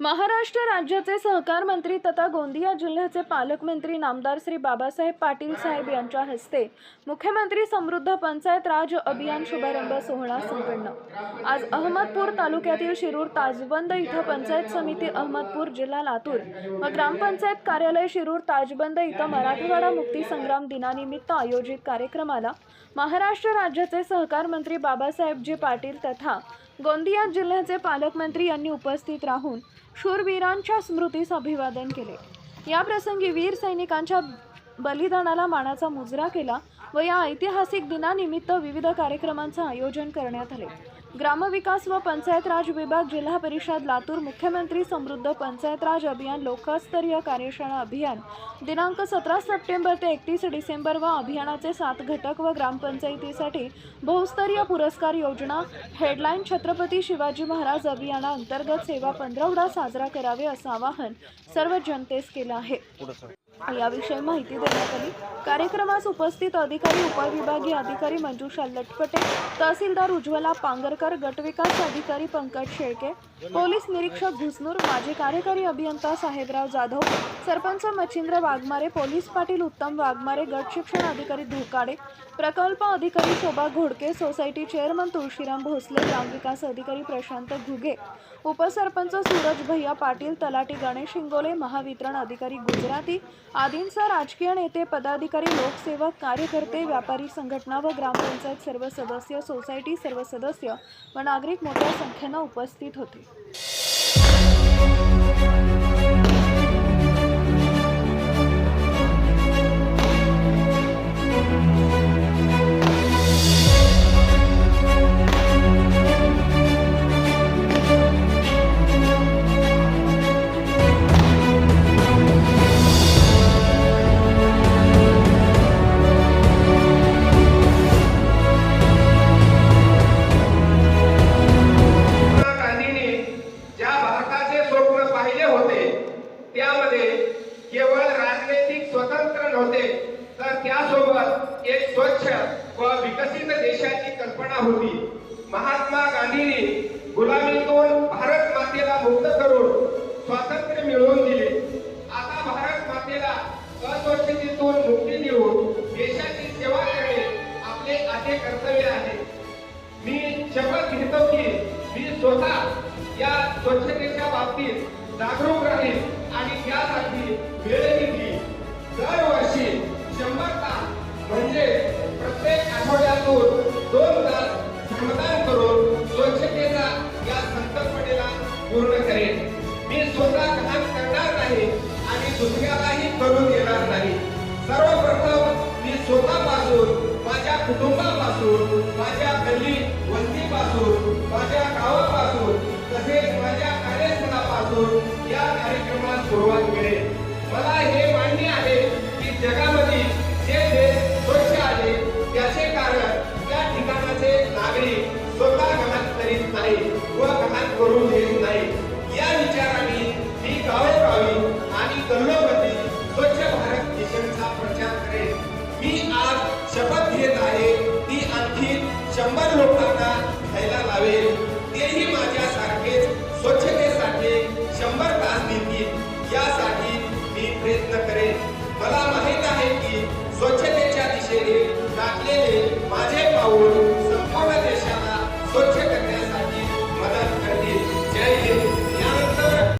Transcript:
महाराष्ट्र राज्याचे सहकार मंत्री तथा गोंदिया जिल्ह्याचे पालकमंत्री नामदार श्री बाबासाहेब पाटील साहेब यांच्या हस्ते मुख्यमंत्री समृद्ध पंचायत राज अभियान शुभारंभ सोहळा संपन्न. आज अहमदपूर तालुक्यातील शिरूर ताजबंद इथं पंचायत समिती अहमदपूर जिल्हा लातूर व ग्रामपंचायत कार्यालय शिरूर ताजबंद इथं मराठवाडा मुक्ती संग्राम दिनानिमित्त आयोजित कार्यक्रमाला महाराष्ट्र राज्याचे सहकार मंत्री बाबासाहेबजी पाटील तथा गोंदिया जिल्ह्याचे पालकमंत्री यांनी उपस्थित राहून शूरवीरांच्या स्मृतीस अभिवादन केले. या प्रसंगी वीर सैनिकांच्या बलिदानाला मानाचा मुजरा केला व या ऐतिहासिक दिनानिमित्त विविध कार्यक्रमांचं आयोजन करण्यात आले. ग्रामविकास व पंचायत राज विभाग जिल्हा परिषद लातूर मुख्यमंत्री समृद्ध पंचायत राज अभियान लोकस्तरीय कार्यशाळा अभियान. दिनांक सतरा सप्टेंबर ते एकतीस डिसेंबर व अभियानाचे सात घटक व ग्रामपंचायतीसाठी बहुस्तरीय पुरस्कार योजना हेडलाईन छत्रपती शिवाजी महाराज अभियानाअंतर्गत सेवा पंधरवडा साजरा करावे असं आवाहन सर्व जनतेस केलं आहे. याविषयी माहिती देण्यात आली. कार्यक्रमास उपस्थित अधिकारी उपविभागीय अधिकारी मंजुषा लटपटे तहसीलदार उज्ज्वला पांगर पांगरकर गटविकास अधिकारी पंकज शेळके पोलीस निरीक्षक घुसनूर माजी कार्यकारी अभियंता साहेबराव जाधव सरपंच मच्छिंद्र वाघमारे पोलीस पाटील उत्तम वाघमारे गट शिक्षण अधिकारी धोकाडे प्रकल्प अधिकारी शोभा घोडके सोसायटी चेअरमन तुळशीराम भोसले ग्रामविकास अधिकारी प्रशांत घुगे उपसरपंच सूरज भैया पाटील तलाटी गणेश हिंगोले महावितरण अधिकारी गुजराती आदींसह राजकीय नेते पदाधिकारी लोकसेवक कार्यकर्ते व्यापारी संघटना व ग्रामपंचायत सर्व सदस्य सोसायटी सर्व सदस्य व नागरिक मोठ्या संख्येनं उपस्थित होते. होते. तर त्यासोबत एक स्वच्छ व विकसित देशाची कल्पना होती. महात्मा गांधींनी गुलामीतून भारत मातेला मुक्त करून स्वातंत्र्य मिळवून दिले. आता भारत मातेला अस्वच्छतेतून मुक्ती देऊन देशाची सेवा करणे आपले आद्य कर्तव्य आहे. मी शपथ घेतो की मी स्वतः या स्वच्छतेच्या बाबतीत जागरूक राहील आणि त्यासाठी वेळ घेतली जर कार्यक्रमापासून माझ्या गावापासून तसेच माझ्या कार्यस्थळापासून या सुरुवात मिळेल मला हे मान्य आहे की जगामध्ये जे देश स्वच्छ आहे त्याचे कारण त्या ठिकाणाचे नागरिक स्वतः घात करीत नाही व घात करून